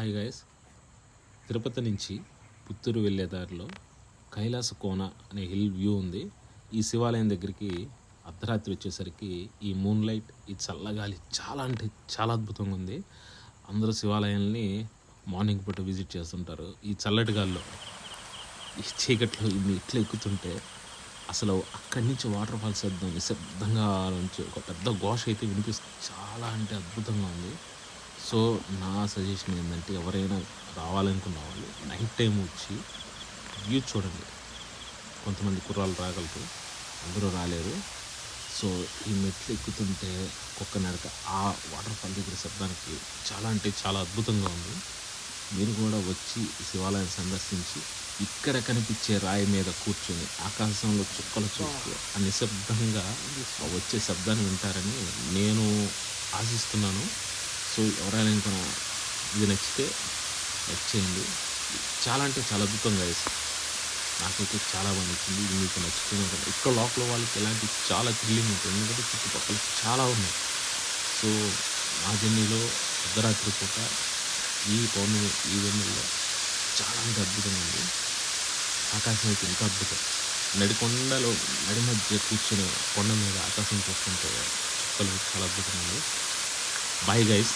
Hi guys Tirupati నుంచి పుత్తూరు వెళ్ళే దారిలో కైలాస కోన అనే హిల్ వ్యూ ఉంది. ఈ శివాలయం దగ్గరికి అర్ధరాత్రి వచ్చేసరికి ఈ మూన్ లైట్ ఈ చల్లగాలి చాలా అంటే చాలా అద్భుతంగా ఉంది. అందరూ శివాలయాల్ని మార్నింగ్ పూట విజిట్ చేస్తుంటారు. ఈ చల్లటి గాల్లో ఈ చీకట్లో ఇన్ని ఇట్లా ఎక్కుతుంటే అసలు అక్కడి నుంచి వాటర్ ఫాల్స్ వద్దాం నిశ్శబ్దంగా నుంచి ఒక పెద్ద ఘోష అయితే వినిపిస్తుంది. చాలా అంటే అద్భుతంగా ఉంది. సో నా సజెషన్ ఏంటంటే ఎవరైనా రావాలనుకున్న వాళ్ళు నైట్ టైం వచ్చి వ్యూ చూడండి. కొంతమంది కుర్రాలు రాగలరు అందరూ రాలేరు. సో ఈ మెట్లు ఎక్కుతుంటే కుక్క నడక ఆ వాటర్ ఫాల్ దగ్గర శబ్దానికి చాలా అంటే చాలా అద్భుతంగా ఉంది. మీరు కూడా వచ్చి శివాలయం సందర్శించి ఇక్కడ కనిపించే రాయి మీద కూర్చొని ఆకాశంలో చుక్కలు చూస్తూ ఆ నిశ్శబ్దంగా వచ్చే శబ్దాన్ని వింటారని నేను ఆశిస్తున్నాను. సో ఎవరైనా ఇంకా ఇది నచ్చితే లైక్ చేయండి. చాలా అంటే చాలా అద్భుతంగా వేసి నాకైతే చాలా బాగా నచ్చింది ఇది మీకు నచ్చుతుంది కదా ఇక్కడ లోపల వాళ్ళకి ఎలాంటి చాలా థ్రిల్లింగ్ ఉంటుంది. ఎందుకంటే చుట్టుపక్కల చాలా ఉన్నాయి. సో నా జర్నీలో అర్ధరాత్రి పూట ఈ పౌర్ణమి ఈ వెన్నెల్లో చాలా అంటే అద్భుతంగా ఉంది. ఆకాశం అయితే ఇంకా అద్భుతం. నడికొండలో నడి మధ్య కూర్చుని కొండ మీద ఆకాశం చూస్తుంటే చుక్కలు చాలా అద్భుతంగా ఉంది బాయ్ గైస్